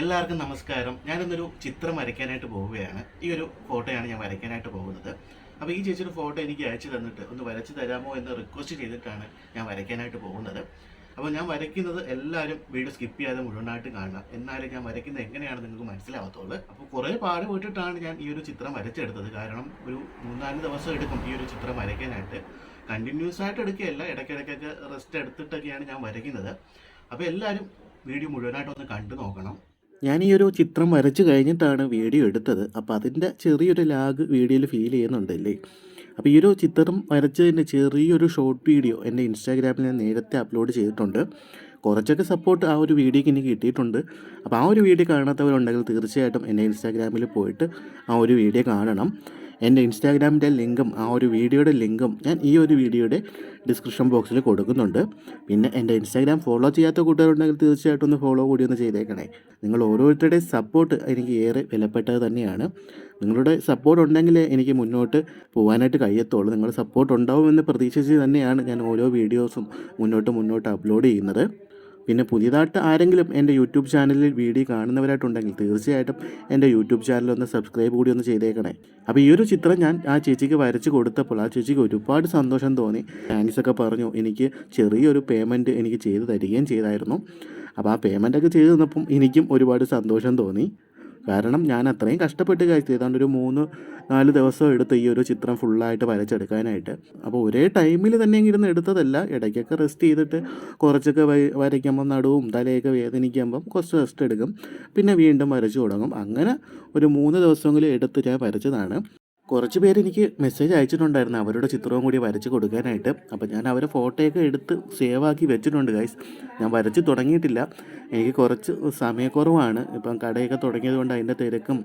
എല്ലാവർക്കും നമസ്കാരം. ഞാനിന്നൊരു ചിത്രം വരയ്ക്കാനായിട്ട് പോവുകയാണ്. ഈ ഒരു ഫോട്ടോയാണ് ഞാൻ വരയ്ക്കാനായിട്ട് പോകുന്നത്. അപ്പോൾ ഈ ചേച്ചിയുടെ ഫോട്ടോ എനിക്ക് അയച്ചു തന്നിട്ട് ഒന്ന് വരച്ച് തരാമോ എന്ന് റിക്വസ്റ്റ് ചെയ്തിട്ടാണ് ഞാൻ വരയ്ക്കാനായിട്ട് പോകുന്നത്. അപ്പോൾ ഞാൻ വരയ്ക്കുന്നത് എല്ലാവരും വീഡിയോ സ്കിപ്പ് ചെയ്യാതെ മുഴുവനായിട്ട് കാണണം. എന്നാലും ഞാൻ വരയ്ക്കുന്നത് എങ്ങനെയാണ് നിങ്ങൾക്ക് മനസ്സിലാവത്തുള്ളൂ. അപ്പോൾ കുറേ പാട് പോയിട്ടിട്ടാണ് ഞാൻ ഈ ഒരു ചിത്രം വരച്ചെടുത്തത്. കാരണം ഒരു മൂന്നാൽ ദിവസം എടുക്കും ഈ ഒരു ചിത്രം വരയ്ക്കാനായിട്ട്. കണ്ടിന്യൂസ് ആയിട്ട് എടുക്കുകയല്ല ഇടയ്ക്കിടയ്ക്കൊക്കെ റെസ്റ്റ് എടുത്തിട്ടൊക്കെയാണ് ഞാൻ വരയ്ക്കുന്നത്. അപ്പോൾ എല്ലാവരും വീഡിയോ മുഴുവനായിട്ടൊന്ന് കണ്ടു നോക്കണം. ഞാൻ ഈ ഒരു ചിത്രം വരച്ചു കഴിഞ്ഞിട്ടാണ് വീഡിയോ എടുത്തത്. അപ്പോൾ അതിന്റെ ചെറിയൊരു ലാഗ് വീഡിയോയിൽ ഫീൽ ചെയ്യുന്നുണ്ടല്ലേ? അപ്പോൾ ഈ ഒരു ചിത്രം വരച്ചതിന്റെ ചെറിയൊരു ഷോർട്ട് വീഡിയോ എന്റെ ഇൻസ്റ്റാഗ്രാമിൽ ഞാൻ നേരത്തെ അപ്ലോഡ് ചെയ്തിട്ടുണ്ട്. കുറച്ചൊക്കെ സപ്പോർട്ട് ആ ഒരു വീഡിയോക്ക് എനിക്ക് കിട്ടിയിട്ടുണ്ട്. അപ്പോൾ ആ ഒരു വീഡിയോ കാണാത്തവരുണ്ടെങ്കിൽ തീർച്ചയായിട്ടും എന്റെ ഇൻസ്റ്റാഗ്രാമിൽ പോയിട്ട് ആ ഒരു വീഡിയോ കാണണം. എന്റെ ഇൻസ്റ്റാഗ്രാമിന്റെ ലിങ്കും ആ ഒരു വീഡിയോയുടെ ലിങ്കും ഞാൻ ഈ ഒരു വീഡിയോയുടെ ഡിസ്ക്രിപ്ഷൻ ബോക്സിൽ കൊടുക്കുന്നുണ്ട്. പിന്നെ എന്റെ ഇൻസ്റ്റാഗ്രാം ഫോളോ ചെയ്യാത്ത കൂട്ടുകാരുണ്ടെങ്കിൽ തീർച്ചയായിട്ടും ഒന്ന് ഫോളോ കൂടി ഒന്ന് ചെയ്തേക്കണേ. നിങ്ങൾ ഓരോരുത്തരുടെയും സപ്പോർട്ട് എനിക്ക് ഏറെ വിലപ്പെട്ടത് തന്നെയാണ്. നിങ്ങളുടെ സപ്പോർട്ട് ഉണ്ടെങ്കിലേ എനിക്ക് മുന്നോട്ട് പോകാനായിട്ട് കഴിയത്തുള്ളൂ. നിങ്ങളുടെ സപ്പോർട്ട് ഉണ്ടാവുമെന്ന് പ്രതീക്ഷിച്ച് തന്നെയാണ് ഞാൻ ഓരോ വീഡിയോസും മുന്നോട്ട് മുന്നോട്ട് അപ്ലോഡ് ചെയ്യുന്നത്. പിന്നെ പുതിയതായിട്ട് ആരെങ്കിലും എന്റെ യൂട്യൂബ് ചാനലിൽ വീഡിയോ കാണുന്നവരായിട്ടുണ്ടെങ്കിൽ തീർച്ചയായിട്ടും എന്റെ യൂട്യൂബ് ചാനൽ ഒന്ന് സബ്സ്ക്രൈബ് കൂടി ഒന്ന് ചെയ്തേക്കണേ. അപ്പോൾ ഈ ഒരു ചിത്രം ഞാൻ ആ ചേച്ചിക്ക് വരച്ച് കൊടുത്തപ്പോൾ ആ ചേച്ചിക്ക് ഒരുപാട് സന്തോഷം തോന്നി. താങ്ക്സ് ഒക്കെ പറഞ്ഞു. എനിക്ക് ചെറിയൊരു പേയ്മെന്റ് എനിക്ക് ചെയ്തു തരികയും ചെയ്തായിരുന്നു. അപ്പോൾ ആ പേയ്മെന്റൊക്കെ ചെയ്തു തന്നപ്പം എനിക്കും ഒരുപാട് സന്തോഷം തോന്നി. കാരണം ഞാൻ അത്രയും കഷ്ടപ്പെട്ട് കഴിച്ചു ഏതാണ്ട് ഒരു മൂന്ന് നാല് ദിവസം എടുത്ത് ഈ ഒരു ചിത്രം ഫുള്ളായിട്ട് വരച്ചെടുക്കാനായിട്ട്. അപ്പോൾ ഒരേ ടൈമിൽ തന്നെ ഇരുന്ന് എടുത്തതല്ല. ഇടയ്ക്കൊക്കെ റെസ്റ്റ് ചെയ്തിട്ട് കുറച്ചൊക്കെ വരയ്ക്കുമ്പോൾ നടുവും തലയൊക്കെ വേദനിക്കുമ്പം കുറച്ച് റെസ്റ്റ് എടുക്കും. പിന്നെ വീണ്ടും വരച്ചു തുടങ്ങും. അങ്ങനെ ഒരു മൂന്ന് ദിവസമെങ്കിലും എടുത്ത് ഞാൻ വരച്ചതാണ്. കുറച്ച് പേര് എനിക്ക് മെസ്സേജ് അയച്ചിട്ടുണ്ടായിരുന്നു. അവരുടെ ചിത്രവും കൂടി വരച്ച് കൊടുക്കാനായിട്ട്. അപ്പോൾ ഞാൻ അവരെ ഫോട്ടോയൊക്കെ എടുത്ത് സേവ് ആക്കി വെച്ചിട്ടുണ്ട് ഗൈസ് ഞാൻ വരച്ച് തുടങ്ങിയിട്ടില്ല. എനിക്ക് കുറച്ച് സമയക്കുറവാണ്. ഇപ്പം കടയൊക്കെ തുടങ്ങിയത് കൊണ്ട് അതിന്റെ തിരക്കും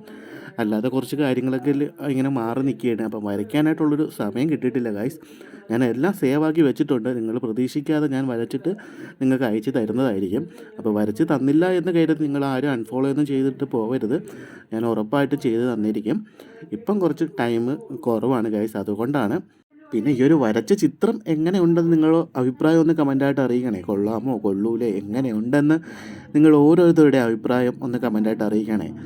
അല്ലാതെ കുറച്ച് കാര്യങ്ങളൊക്കെ ഇങ്ങനെ മാറി നിൽക്കുകയാണ്. അപ്പം വരയ്ക്കാനായിട്ടുള്ളൊരു സമയം കിട്ടിയിട്ടില്ല ഗൈസ് ഞാൻ എല്ലാം സേവ് ആക്കി വെച്ചിട്ടുണ്ട്. നിങ്ങൾ പ്രതീക്ഷിക്കാതെ ഞാൻ വരച്ചിട്ട് നിങ്ങൾക്ക് അയച്ച് തരുന്നതായിരിക്കും. അപ്പോൾ വരച്ച് തന്നില്ല എന്ന് കരുതി നിങ്ങൾ ആരും അൺഫോളോ ഒന്നും ചെയ്തിട്ട് പോകരുത് ഞാൻ ഉറപ്പായിട്ട് ചെയ്ത് തന്നിരിക്കും. ഇപ്പം കുറച്ച് ടൈം കുറവാണ് ഗൈസ് അതുകൊണ്ടാണ്. പിന്നെ ഈ ഒരു വരച്ച ചിത്രം എങ്ങനെയുണ്ടെന്ന് നിങ്ങൾ അഭിപ്രായം ഒന്ന് കമന്റായിട്ട് അറിയിക്കണേ. കൊള്ളാമോ? കൊള്ളൂലേ? എങ്ങനെയുണ്ടെന്ന് നിങ്ങൾ ഓരോരുത്തരുടെ അഭിപ്രായം ഒന്ന് കമന്റായിട്ട് അറിയിക്കണേ.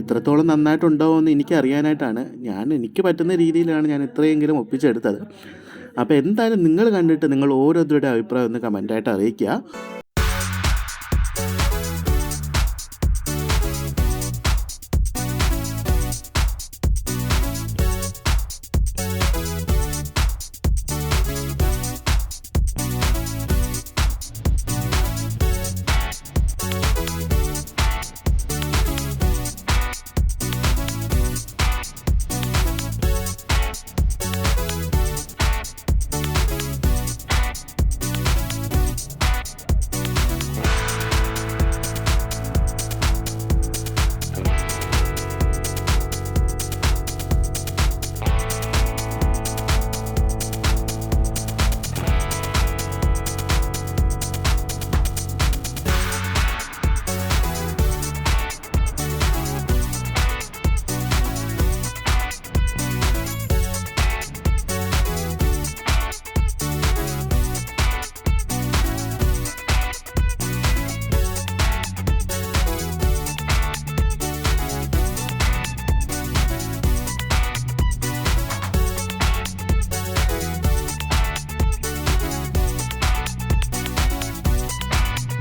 എത്രത്തോളം നന്നായിട്ടുണ്ടോ എന്ന് എനിക്കറിയാനായിട്ടാണ് ഞാൻ എനിക്ക് പറ്റുന്ന രീതിയിലാണ് ഞാൻ ഇത്രയെങ്കിലും ഒപ്പിച്ചെടുത്തത്. അപ്പോൾ എന്തായാലും നിങ്ങൾ കണ്ടിട്ട് നിങ്ങൾ ഓരോരുത്തരുടെ അഭിപ്രായം ഒന്ന് കമന്റായിട്ട് അറിയിക്കുക.